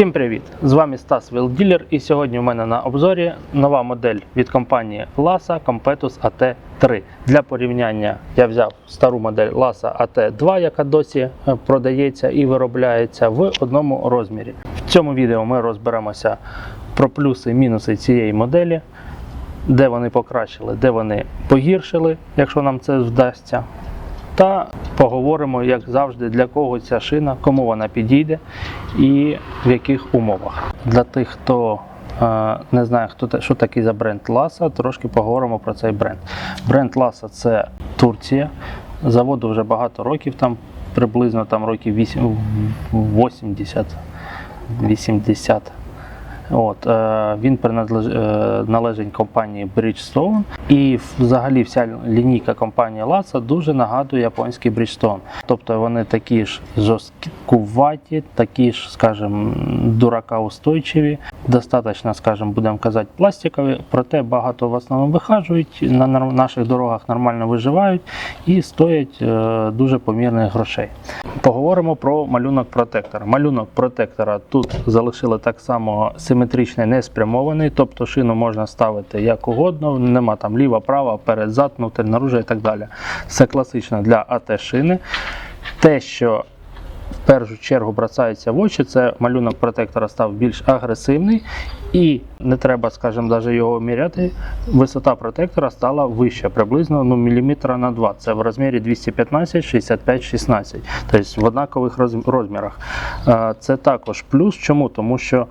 Всім привіт! З вами Стас Велділер і сьогодні у мене на обзорі нова модель від компанії LASA Competus AT3. Для порівняння я взяв стару модель LASA AT2, яка досі е, продається і виробляється в одному розмірі. В цьому відео ми розберемося про плюси і мінуси цієї моделі, де вони покращили, де вони погіршили, якщо нам це вдасться. Та поговоримо, як завжди, для кого ця шина, кому вона підійде і в яких умовах. Для тих, хто е, не знає, хто що такий за бренд Lasa, трошки поговоримо про цей бренд. Бренд Lasa це Турція. Заводу вже багато років, там приблизно там років 8, 80, 80. От, е, він принадлеж, е, належить компанії Bridgestone. І взагалі вся лінійка компанії LASA дуже нагадує японський Bridgestone. Тобто вони такі ж жорсткуваті, такі ж, скажімо, дуракоустойчиві, достатньо, скажімо, будемо казати, пластикові, проте багато в основному вихажують, на наших дорогах нормально виживають і стоять е, дуже помірних грошей. Поговоримо про малюнок протектора. Малюнок протектора тут залишили так само симетричний, не спрямований, тобто шину можна ставити як угодно, нема там ліва, права, перед, зад, внутрі, наружу і так далі. Це класично для АТ шини. Те, що в першу чергу бросається в очі, це малюнок протектора став більш агресивний, і не треба, скажімо, навіть його міряти. Висота протектора стала вища, приблизно ну, міліметра на 2. Це в розмірі 215, 65, 16. Тобто в однакових розмірах. Це також плюс. Чому? Тому що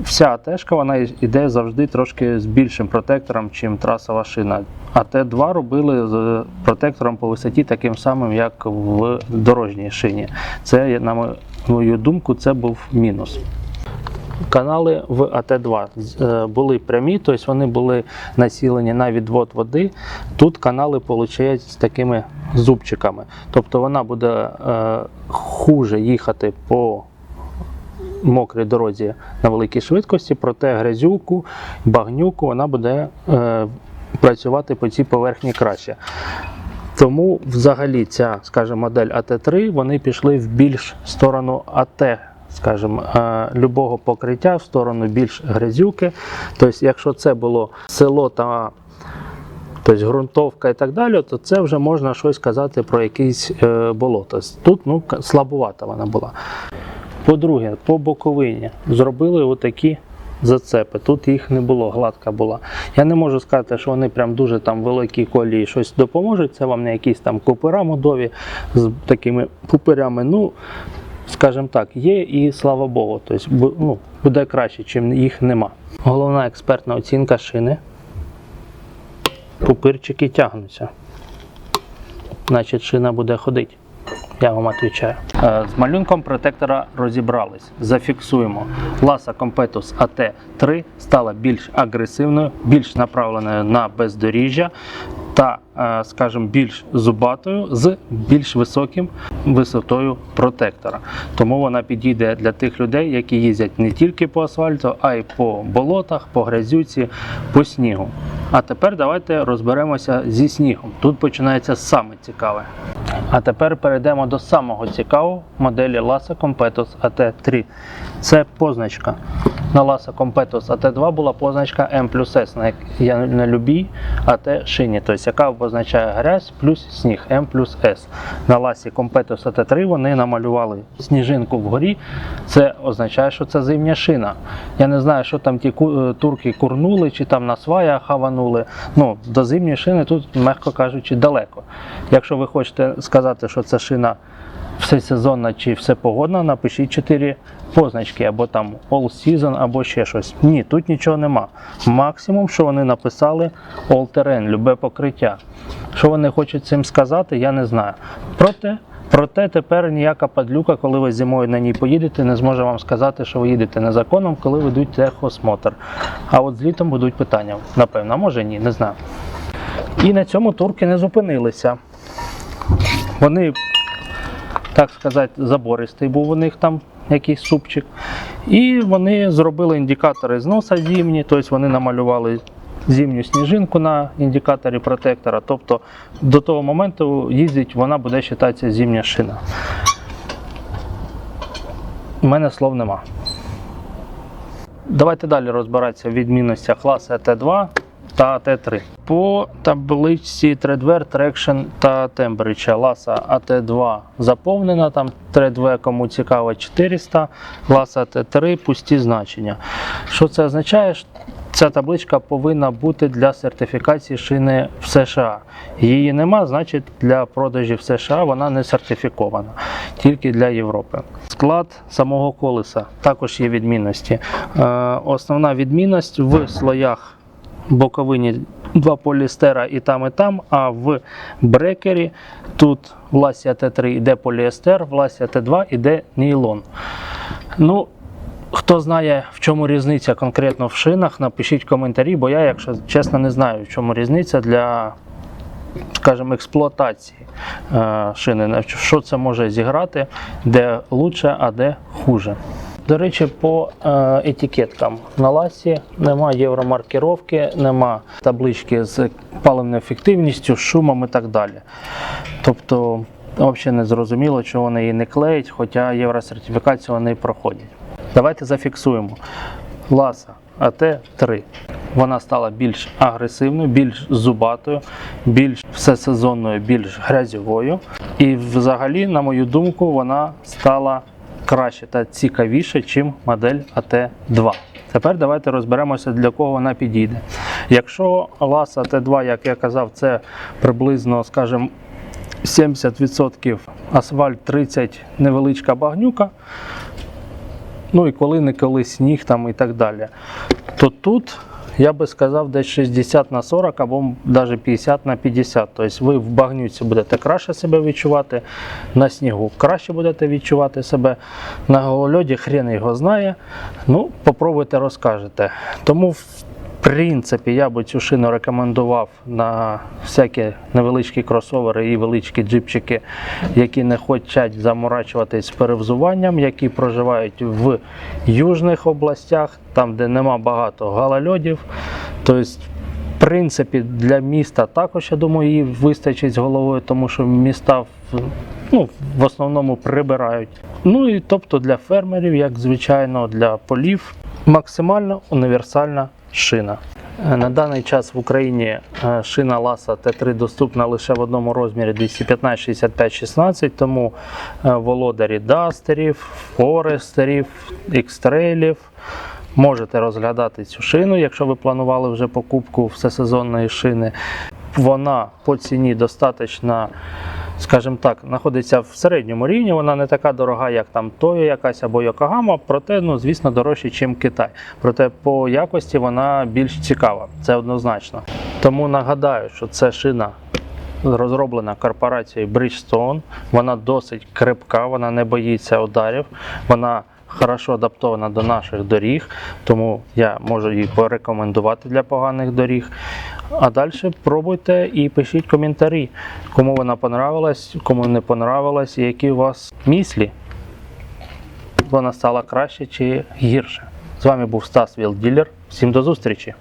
вся АТшка вона йде завжди трошки з більшим протектором, чим трасова шина. А Т2 робили з протектором по висоті таким самим, як в дорожній шині. Це, на мою думку, це був мінус. Канали в АТ2 е, були прямі, тобто вони були націлені на відвод води. Тут канали виходять з такими зубчиками. Тобто вона буде е, хуже їхати по мокрій дорозі на великій швидкості, проте грязюку, багнюку вона буде е, працювати по цій поверхні краще. Тому взагалі ця, скажімо, модель АТ3 вони пішли в більш сторону АТ, скажімо, е, любого покриття, в сторону більш грязюки. Тобто, якщо це було село та тобто ґрунтовка і так далі, то це вже можна щось казати про якесь е, болото. Тут ну, слабувата вона була. По-друге, по боковині зробили отакі зацепи. Тут їх не було, гладка була. Я не можу сказати, що вони прям дуже там великі колії щось допоможуть. Це вам не якісь там купера модові з такими пуперями. Ну, скажімо так, є і слава Богу. Тобто, ну, буде краще, чим їх нема. Головна експертна оцінка шини. Пупирчики тягнуться. Значить, шина буде ходити. Я вам відповідаю. З малюнком протектора розібрались. Зафіксуємо. Lasa Competus AT3 стала більш агресивною, більш направленою на бездоріжжя та, е, скажімо, більш зубатою з більш високим висотою протектора. Тому вона підійде для тих людей, які їздять не тільки по асфальту, а й по болотах, по грязюці, по снігу. А тепер давайте розберемося зі снігом. Тут починається саме цікаве. А тепер перейдемо до самого цікавого моделі Lasa Competus AT3. Це позначка. На Lasa Competus AT2 була позначка M плюс S, на, любій AT шині, тобто яка обозначає грязь плюс сніг M плюс S. На Lasa Competus AT3 вони намалювали сніжинку вгорі. Це означає, що це зимня шина. Я не знаю, що там ті е, турки курнули, чи там на сваях хаванули. Ну, до зимньої шини тут, м'яко кажучи, далеко. Якщо ви хочете сказати, що це шина всесезонна чи всепогодна, напишіть 4 позначки, або там All Season, або ще щось. Ні, тут нічого нема. Максимум, що вони написали All Terrain, любе покриття. Що вони хочуть цим сказати, я не знаю. Проте. Проте тепер ніяка падлюка, коли ви зимою на ній поїдете, не зможе вам сказати, що ви їдете незаконом, коли ведуть техосмотр. А от з літом будуть питання. Напевно, а може ні, не знаю. І на цьому турки не зупинилися. Вони так сказати, забористий був у них там якийсь супчик. І вони зробили індикатори зноса зимні, тобто вони намалювали зимню сніжинку на індикаторі протектора. Тобто до того моменту їздить, вона буде вважатися зимня шина. У мене слов нема. Давайте далі розбиратися в відмінностях класу АТ2 та АТ3. По табличці Tradeware, Traction та Temperature ласа АТ2 заповнена, там Tradeware, кому цікаво, 400, класа АТ3 пусті значення. Що це означає? Ця табличка повинна бути для сертифікації шини в США. Її нема, значить для продажів в США вона не сертифікована, тільки для Європи. Склад самого колеса також є відмінності. Е, основна відмінність в слоях боковині два поліестера і там, і там, а в брекері тут в ласі АТ3 йде поліестер, в ласі АТ2 йде нейлон. Ну, Хто знає, в чому різниця конкретно в шинах, напишіть коментарі, бо я, якщо чесно, не знаю, в чому різниця для, скажімо, експлуатації е, шини. Що це може зіграти, де лучше, а де хуже. До речі, по е, етикеткам на ласі нема євромаркіровки, нема таблички з паливною ефективністю, шумом і так далі. Тобто, взагалі не зрозуміло, чого вони її не клеять, хоча євросертифікацію вони проходять. Давайте зафіксуємо. Ласа АТ-3. Вона стала більш агресивною, більш зубатою, більш всесезонною, більш грязьовою. І взагалі, на мою думку, вона стала краще та цікавіше, ніж модель АТ2. Тепер давайте розберемося, для кого вона підійде. Якщо Ласа Т2, як я казав, це приблизно, скажімо, 70% асфальт, 30 невеличка багнюка, ну і коли-неколи сніг там і так далі. То тут я би сказав десь 60 на 40 або навіть 50 на 50. Тобто ви в багнюці будете краще себе відчувати, на снігу краще будете відчувати себе. На голольоді хрен його знає. Ну, попробуйте, розкажете. Тому принципі, я би цю шину рекомендував на всякі невеличкі кросовери і величкі джипчики, які не хочуть заморачуватись перевзуванням, які проживають в южних областях, там, де нема багато галальодів. Тобто, в принципі, для міста також, я думаю, її вистачить з головою, тому що міста ну, в основному прибирають. Ну і тобто для фермерів, як звичайно, для полів, максимально універсальна шина. Е, На даний час в Україні е, шина Ласа Т3 доступна лише в одному розмірі 215, 65, 16, тому е, володарі дастерів, форестерів, ікстрейлів. Можете розглядати цю шину, якщо ви планували вже покупку всесезонної шини. Вона по ціні достатньо, скажімо так, знаходиться в середньому рівні. Вона не така дорога, як там Тойо якась або Йокогама, проте, ну, звісно, дорожче, ніж Китай. Проте по якості вона більш цікава, це однозначно. Тому нагадаю, що це шина розроблена корпорацією Bridgestone. Вона досить крепка, вона не боїться ударів. Вона хорошо адаптована до наших доріг, тому я можу її порекомендувати для поганих доріг. А далі пробуйте і пишіть коментарі, кому вона понравилась, кому не понравилась, і які у вас мислі. Вона стала краще чи гірше. З вами був Стас Вілділер. Всім до зустрічі!